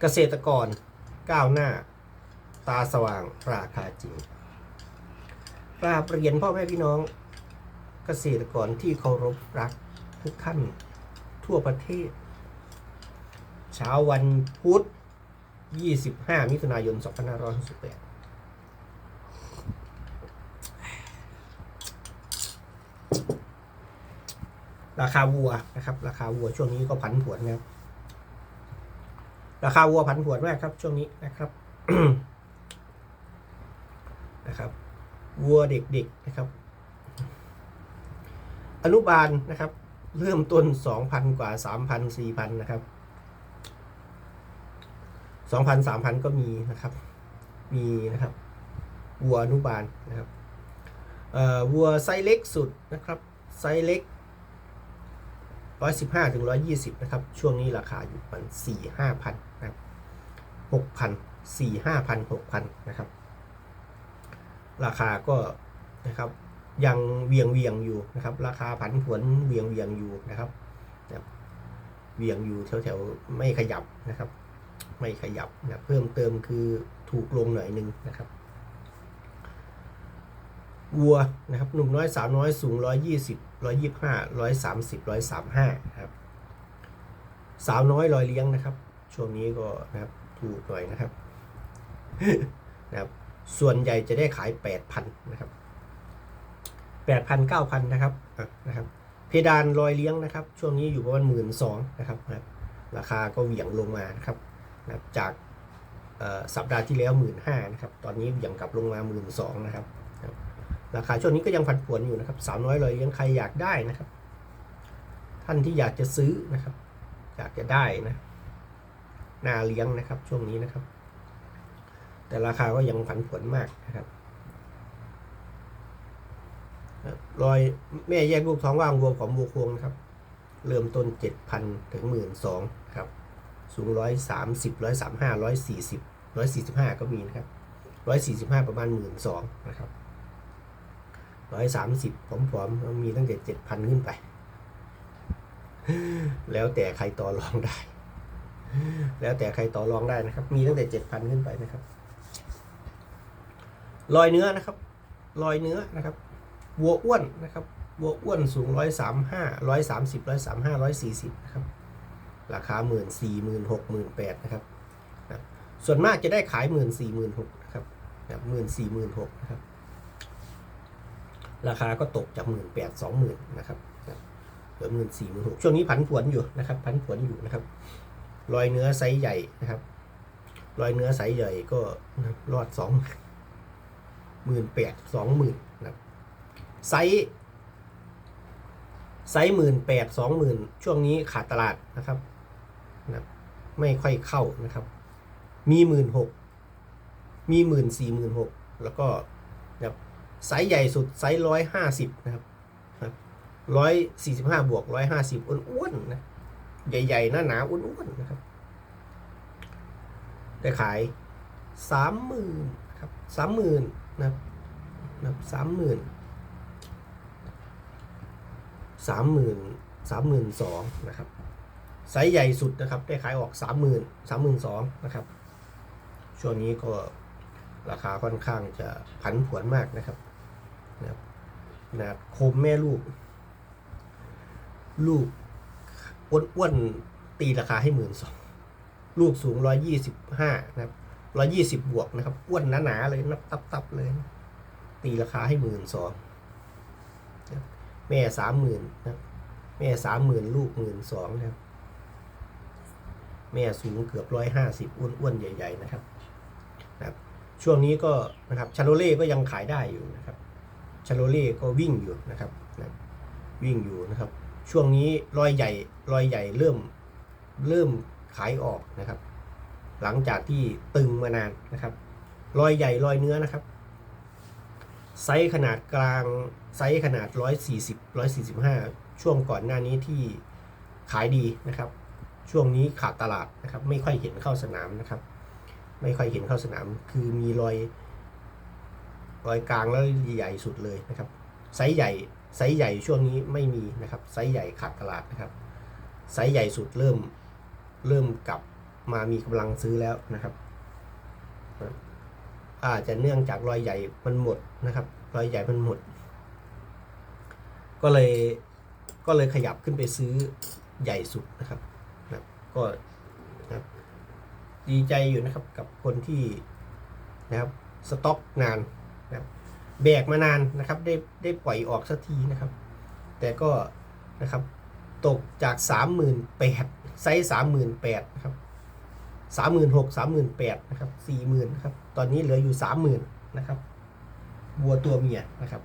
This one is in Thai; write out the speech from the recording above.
เกษตรกรก้าวหน้า ตาสว่างราคาจริงกราบเรียนพ่อแม่พี่น้อง เกษตรกรที่เคารพรักทุกท่านทั่วประเทศ เช้าวันพุธ 25 มิถุนายน 2568ราคาวัวนะครับ ราคาวัวช่วงนี้ก็ผันผวนนะครับ ราคาวัวผันผวนมากครับ ช่วงนี้นะครับนะครับวัวเด็กๆนะครับ อนุบาลนะครับ เริ่มต้นสองพันกว่าสามพันสี่พันนะครับสองพันสามพันก็มีนะครับ มีนะครับวัวอนุบาลนะครับวัวไซส์เล็กสุดนะครับไซส์เล็กร้อยสิบห้าถึงร้อยี่สิบนะครับ ช่วงนี้ราคาอยู่ประมาณสี่ห้าพัน หกพันสี่ห้าพันหกพันนะครับ ราคาก็นะครับยังเวียงเวียงอยู่นะครับ ราคาผันผวนเวียงเวียงอยู่นะครับเวียงอยู่แถวแถวไม่ขยับนะครับ ไม่ขยับนะเพิ่มเติมคือถูกลงหน่อยหนึงนะครับวัวนะครับหนุ่มน้อยสาวน้อยสูงร้อยยี่สิบร้อยยี่ห้าร้อยสามสิบร้อยสามห้าครับ สาวน้อยลอยเลี้ยงนะครับ ช่วงนี้ก็นะครับ ถูกหน่อยนะครับนะครับ ส่วนใหญ่จะได้ขายแปดพันนะครับแปดพันเก้าพันนะครับนะครับ เพดานลอยเลี้ยงนะครับ ช่วงนี้อยู่ประมาณหมื่นสองนะครับนะครับราคาก็เหวี่ยงลงมานะครับนะจากสัปดาห์ที่แล้วหมื่นห้านะครับ ตอนนี้เหวี่ยงกลับลงมาหมื่นสองนะครับ ราคาช่วงนี้ก็ยังผันผวนอยู่นะครับสาวน้อยลอยเลี้ยงใครอยากได้นะครับ ท่านที่อยากจะซื้อนะครับ อยากจะได้นะ นาเลี้ยงนะครับ ช่วงนี้นะครับ แต่ราคาก็ยังผันผวนมากนะครับรอยแม่แยกลูกท้องว่างรวัวของวัวควงนะครับ เริ่มต้นเจ็ดพันถึงหมื่นสองครับ สูงร้อยสามสิบร้อยสามห้าร้อยสี่สิบร้อยสี่สิบห้าก็มีนะครับร้อยสี่สิบห้าประมาณหมื่นสองนะครับร้อยสามสิบผอมๆมีตั้งแต่เจ็ดพันขึ้นไป แล้วแต่ใครต่อรองได้ แล้วแต่ใครต่อรองได้นะครับ มีตั้งแต่เจ็ดพันขึ้นไปนะครับ ลอยเนื้อนะครับ ลอยเนื้อนะครับ วัวอ้วนนะครับ วัวอ้วนสูงร้อยสามห้าร้อยสามสิบร้อยสามห้าร้อยสี่สิบนะครับ ราคาหมื่นสี่หมื่นหกหมื่นแปดนะครับ ส่วนมากจะได้ขายหมื่นสี่หมื่นหกนะครับหมื่นสี่หมื่นหกนะครับ ราคาก็ตกจากหมื่นแปดสองหมื่นนะครับเหลือหมื่นสี่หมื่นหกช่วงนี้ผันผวนอยู่นะครับ ผันผวนอยู่นะครับ รอยเนื้อไซส์ใหญ่นะครับ รอยเนื้อไซส์ใหญ่ก็รอดสองหมื่นแปดสองหมื่นนะครับไซส์ไซส์หมื่นแปดสองหมื่นช่วงนี้ขาดตลาดนะครับนะไม่ค่อยเข้านะครับ มีหมื่นหกมีหมื่นสี่หมื่นหกแล้วก็นะไซส์ใหญ่สุดไซส์ร้อยห้าสิบนะครับร้อยสี่สิบห้าบวกร้อยห้าสิบอ้วนๆนะ ใหญ่ๆหน้าหนาอ้วนๆนะครับ ได้ขายสามหมื่นครับสามหมื่นนะครับนะครับสามหมื่นสามหมื่นสามหมื่นสองนะครับไซส์ใหญ่สุดนะครับ ได้ขายออกสามหมื่นสามหมื่นสองนะครับ ช่วงนี้ก็ราคาค่อนข้างจะผันผวนมากนะครับนะครับขนาดโคมแม่ลูก ลูก อ้วนๆตีราคาให้หมื่นสองลูกสูงร้อยยี่สิบห้านะครับร้อยยี่สิบบวกนะครับอ้วนหนาๆเลยนับตับๆเลย ตีราคาให้หมื่นสองแม่สามหมื่นนะแม่สามหมื่นลูกหมื่นสองนะครับ แม่สูงเกือบร้อยห้าสิบอ้วนๆใหญ่ ๆ นะครับนะครับช่วงนี้ก็นะครับชาโลเล่ก็ยังขายได้อยู่นะครับชาโลเล่ก็วิ่งอยู่นะครับนะวิ่งอยู่นะครับ ช่วงนี้รอยใหญ่รอยใหญ่เริ่มเริ่มขายออกนะครับ หลังจากที่ตึงมานานนะครับ รอยใหญ่รอยเนื้อนะครับ ไซส์ขนาดกลางไซส์ขนาด 140 145 ช่วงก่อนหน้านี้ที่ขายดีนะครับ ช่วงนี้ขาดตลาดนะครับ ไม่ค่อยเห็นเข้าสนามนะครับ ไม่ค่อยเห็นเข้าสนาม คือมีรอยรอยกลางแล้วใหญ่สุดเลยนะครับ ไซส์ใหญ่ ไซส์ใหญ่ช่วงนี้ไม่มีนะครับไซส์ใหญ่ขาดตลาดนะครับไซส์ใหญ่สุดเริ่มเริ่มกลับมามีกำลังซื้อแล้วนะครับ อาจจะเนื่องจากรอยใหญ่มันหมดนะครับ รอยใหญ่มันหมด ก็เลยก็เลยขยับขึ้นไปซื้อใหญ่สุดนะครับนะก็นะดีใจอยู่นะครับกับคนที่นะครับสต็อกนานนะครับ แบกมานานนะครับได้ได้ปล่อยออกสักทีนะครับ แต่ก็นะครับตกจากสามหมื่นแปดไซส์สามหมื่นแปดนะครับสามหมื่นหกสามหมื่นแปดนะครับสี่หมื่นนะครับตอนนี้เหลืออยู่สามหมื่นนะครับวัวตัวเมียนะครับ